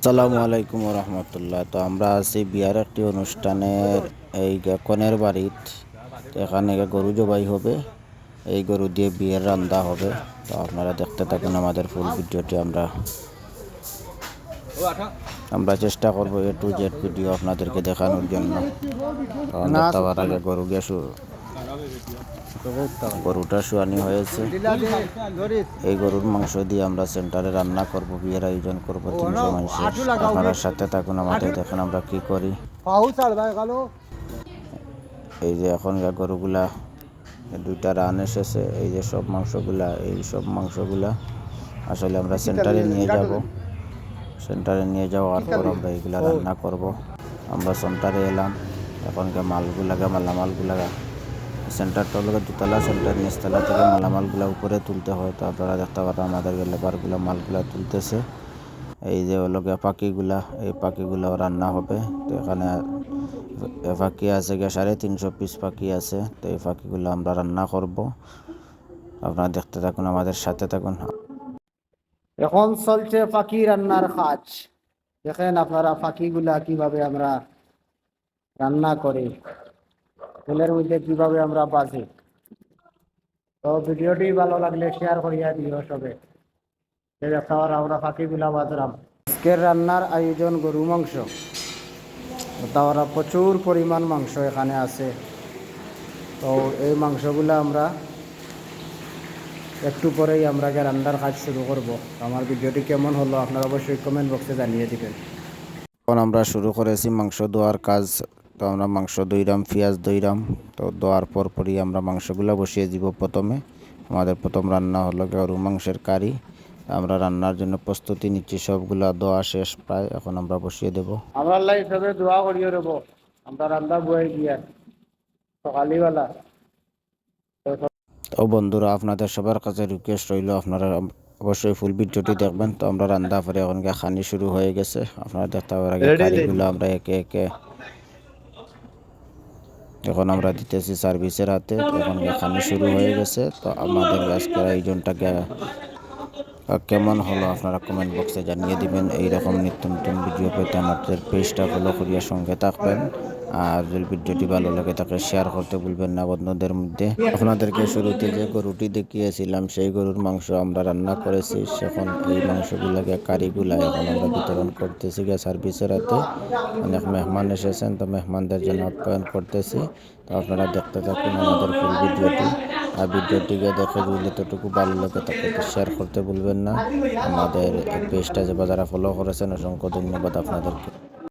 আসসালামু আলাইকুম রহমতুল্লাহ তো আমরা আছি বিয়ার একটি অনুষ্ঠানের এই কনের বাড়িত। এখানে গরু জবাই হবে এই গরু দিয়ে বিয়ের রান্না হবে। তো আপনারা দেখতে থাকুন আমাদের ফুল ভিডিওটি আমরা। আমরা চেষ্টা করব এ টু জেড ভিডিও আপনাদেরকে দেখানোর জন্য। আগে গরু গিয়ে গরুটা শুয়ানি হয়েছে। এই গরুর মাংস দিয়ে আমরা সেন্টারে রান্না করব, বিয়ের আয়োজন করব তিনশো আপনারা সাথে থাকুন, আমাদের দেখেন আমরা কি করি। এই যে এখন গরুগুলা দুইটা রান এসেছে, এই যে সব মাংসগুলা, এই সব মাংসগুলা আসলে আমরা সেন্টারে নিয়ে যাব। সেন্টারে নিয়ে যাওয়ার পর আমরা এগুলা রান্না করব। আমরা সেন্টারে এলাম এখন গে মালগুলাগা মালামালগুলাগা সেন্টারটা হলো দুতলা সেন্টার, নিচতলা থেকে মালামালগুলা উপরে তুলতে হয়। তো আপনারা দেখতে পারেন আমাদের লেবারগুলা, মালগুলা তুলতেছে। এই যে হলো পাখিগুলা, এই পাখিগুলাও রান্না হবে। তো এখানে এ পাখি আছে গিয়ে সাড়ে তিনশো পিস পাখি আছে। তো এই পাখিগুলো আমরা রান্না করব। আপনারা দেখতে থাকুন, আমাদের সাথে থাকুন। এখন চলছে ফাঁকি রান্নার কাজ। দেখেন আপনারা ফাঁকিগুলা কীভাবে আমরা রান্না করি। তেলের মধ্যে কীভাবে আমরা বাজি তো ভিডিওটি ভালো লাগলে শেয়ার করিয়া দিও সবে। পারো আমরা ফাঁকিগুলা বাজরাম আজকের রান্নার আয়োজন গরু মাংস। তারা প্রচুর পরিমাণ মাংস এখানে আছে। তো এই মাংসগুলা আমরা একটু পরেই আমরা রান্নার কাজ শুরু করব। আমার ভিডিওটি কেমন হলো আপনারা অবশ্যই কমেন্ট বক্সে জানিয়ে দিবেন। এখন আমরা শুরু করেছি মাংস ধোয়ার কাজ। তো আমরা মাংস দইরাম পেঁয়াজ দইরাম তো ধোয়ার পর পরই আমরা মাংসগুলো বসিয়ে দিব প্রথমে। আমাদের প্রথম রান্না হলো গরু মাংসের কারি। আমরা রান্নার জন্য প্রস্তুতি নিচ্ছি সবগুলা দোয়া শেষ প্রায় এখন আমরা বসিয়ে দেব। আমরা লাই সবে দোয়া করিয়ে দেবো আমরা রান্না বয়ে সকালবেলা। তো বন্ধুরা আপনাদের সবার কাছে রিকোয়েস্ট রইল আপনারা অবশ্যই ফুল ভিডিওটি দেখবেন। তো আমরা রান্না পরে এখন গিয়ে খানি শুরু হয়ে গেছে। আপনারা দেখতে পাবেন আগে আমরা একে একে এখন আমরা দিতেছি সার্ভিসের হাতে এখন এখানে শুরু হয়ে গেছে। তো আমাদের আজকের আয়োজনটাকে কেমন হলো আপনারা কমেন্ট বক্সে জানিয়ে দিবেন। এইরকম নিত্য নতুন ভিডিও পেতে আমাদের পেজটা ফলো করিয়া সঙ্গে থাকবেন। আর যদি ভিডিওটি ভালো লাগে তাকে শেয়ার করতে ভুলবেন না বন্ধুদের মধ্যে। আপনাদেরকে শুরুতে যে গরুটি দেখিয়েছিলাম, সেই গরুর মাংস আমরা রান্না করেছি। এখন এই মাংসগুলোকে কারিগুলা এখন আমরা বিতরণ করতেছি গিয়ে সার্ভিসের হাতে। অনেক মেহমান এসেছেন, তো মেহমানদের জন্য আপ্যায়ন করতেছি। তো আপনারা দেখতে থাকুন আমাদের ফুল ভিডিওটি। আর ভিডিওটিকে দেখে যদি এতটুকু ভালো লাগে তাকে শেয়ার করতে ভুলবেন না। আমাদের পেজটা যে যারা ফলো করেছেন, অসংখ্য ধন্যবাদ আপনাদেরকে।